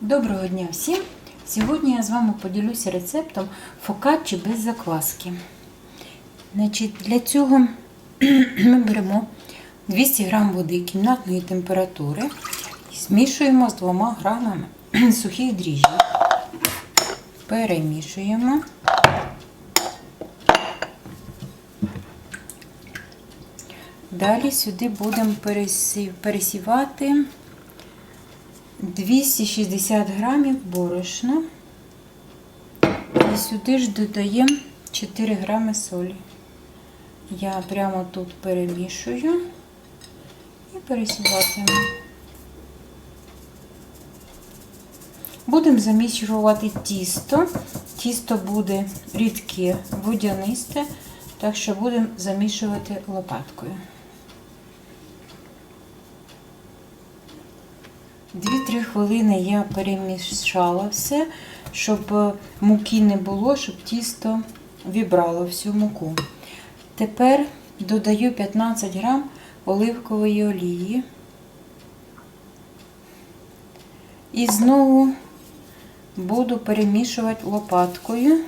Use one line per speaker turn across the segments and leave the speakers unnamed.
Доброго дня всім! Сьогодні я з вами поділюся рецептом фокаччі без закваски. Значить, для цього ми беремо 200 г води кімнатної температури і змішуємо з 2 грамами сухих дріжджів. Перемішуємо. Далі сюди будемо пересівати 260 грамів борошна. І сюди ж додаємо 4 грами солі. Я прямо тут перемішую і пересіватиму. Будемо замішувати тісто. Тісто буде рідке, водянисте, так що будемо замішувати лопаткою. 2-3 хвилини я перемішала все, щоб е, муки не було, щоб тісто вібрало всю муку. Тепер додаю 15 грам оливкової олії. І знову буду перемішувати лопаткою.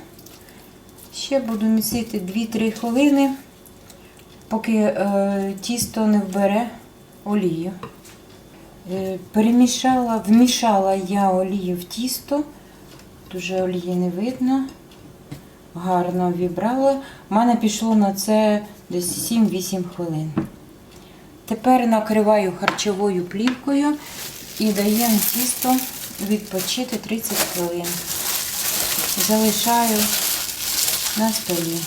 Ще буду місити 2-3 хвилини, поки е, тісто не вбере олію. Е, Перемішала, вмішала я олію в тісто, дуже олії не видно. Гарно вібрала. У мене пішло на це десь 7-8 хвилин. Тепер накриваю харчовою плівкою і даємо тісто відпочити 30 хвилин. Залишаю на столі.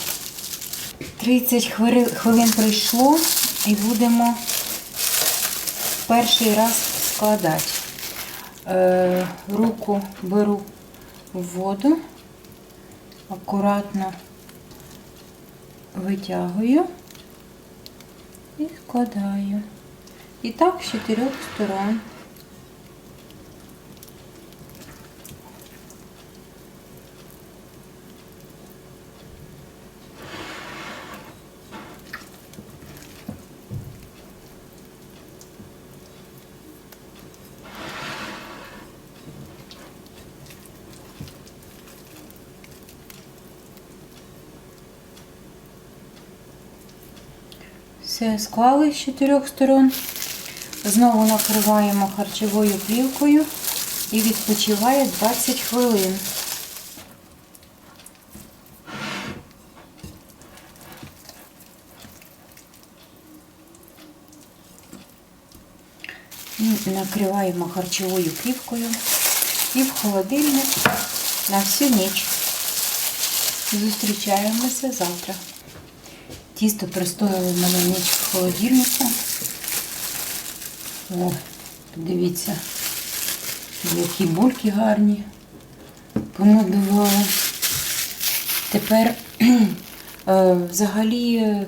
30 хвилин пройшло і будемо перший раз складати. Е, руку беру в воду, акуратно витягую і складаю. І так з чотирьох сторон. Все склали з чотирьох сторон. Знову накриваємо харчовою плівкою і відпочиває 20 хвилин. І накриваємо харчовою плівкою і в холодильник на всю ніч. Зустрічаємося завтра. Тісто пристояло в ніч в холодильнику. О, подивіться, які бульки гарні. Понадувала. Тепер е, взагалі е,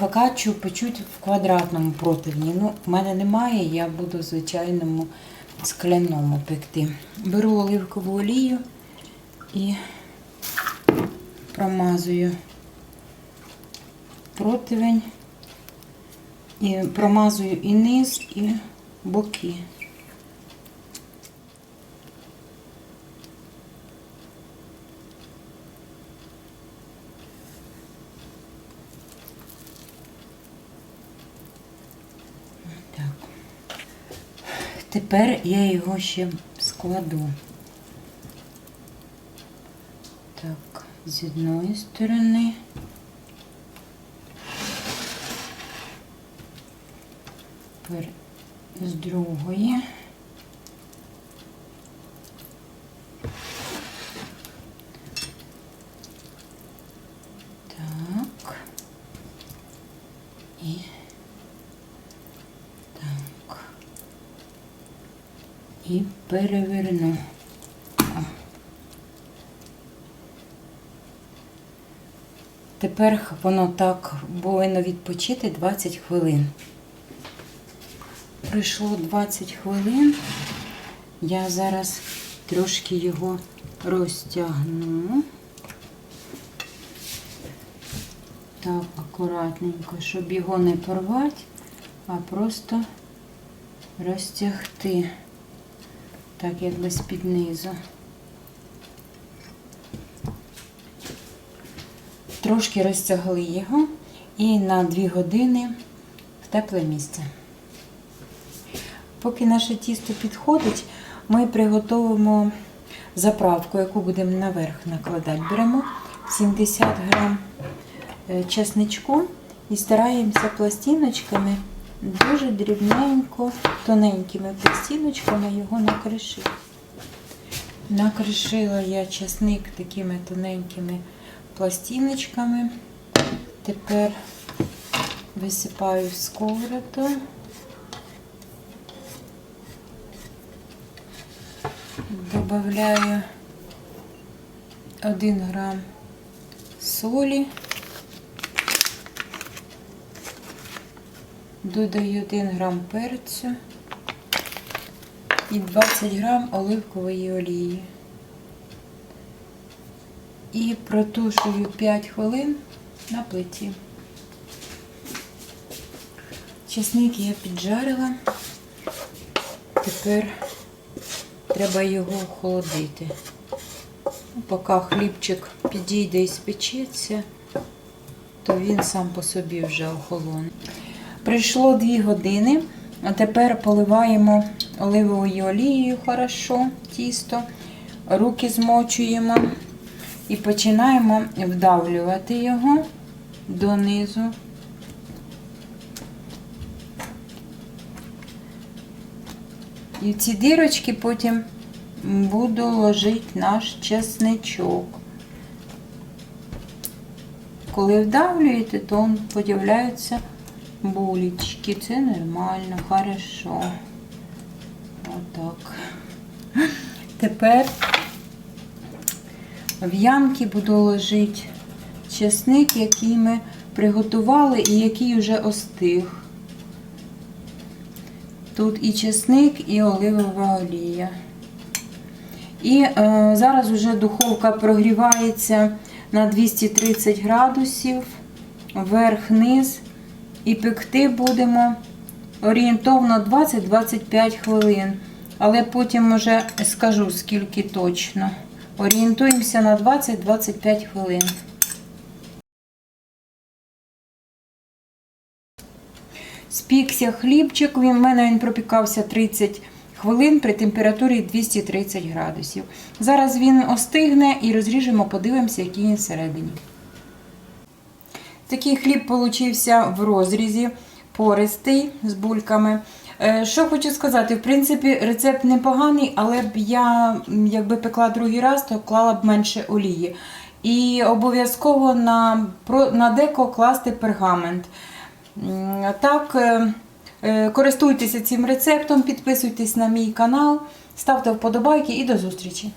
фокаччу печуть в квадратному противні. Ну, в мене немає, я буду в звичайному скляному пекти. Беру оливкову олію і промазую противень і промазую і низ, і боки. Тепер я його ще складу. Так, з одної сторони. Тепер з другої. І так. І переверну. Тепер воно так повинно відпочити 20 хвилин. Пройшло 20 хвилин. Я зараз трошки його розтягну. Так, акуратненько, щоб його не порвати, а просто розтягти. Так, якби з-під низу. Трошки розтягли його і на 2 години в тепле місце. Поки наше тісто підходить, ми приготуємо заправку, яку будемо наверх накладати. Беремо 70 грам е, чесничку і стараємося пластиночками дуже дрібненько, тоненькими пластиночками його накришити. Накришила я чесник такими тоненькими пластиночками. Тепер висипаю в сковороду. Добавляю 1 грам солі. Додаю 1 грам перцю і 20 грам оливкової олії. І протушую 5 хвилин на плиті. Чесник я піджарила. Тепер треба його охолодити. Ну, Поки хлібчик підійде і спечеться, то він сам по собі вже охолоне. Прийшло 2 години, а тепер поливаємо оливовою олією хорошо тісто, руки змочуємо і починаємо вдавлювати його донизу. І в ці дірочки потім буду ложити наш чесничок. Коли вдавлюєте, то подивляються булечки. Це нормально, хорошо. Отак. Тепер в ямки буду ложити чесник, який ми приготували і який вже остиг. Тут і чесник, і оливова олія. І е, зараз вже духовка прогрівається на 230 градусів, вверх-низ. І пекти будемо орієнтовно 20-25 хвилин. Але потім вже скажу, скільки точно. Орієнтуємося на 20-25 хвилин. Спікся хлібчик, він, в мене він пропікався 30 хвилин при температурі 230 градусів. Зараз він остигне і розріжемо, подивимося, який він всередині. Такий хліб получився в розрізі, пористий з бульками. Е, Що хочу сказати, в принципі, рецепт непоганий, але б я, якби пекла другий раз, то клала б менше олії. І обов'язково на, на деко класти пергамент. Так, е, е, користуйтеся цим рецептом, підписуйтесь на мій канал, ставте вподобайки і до зустрічі!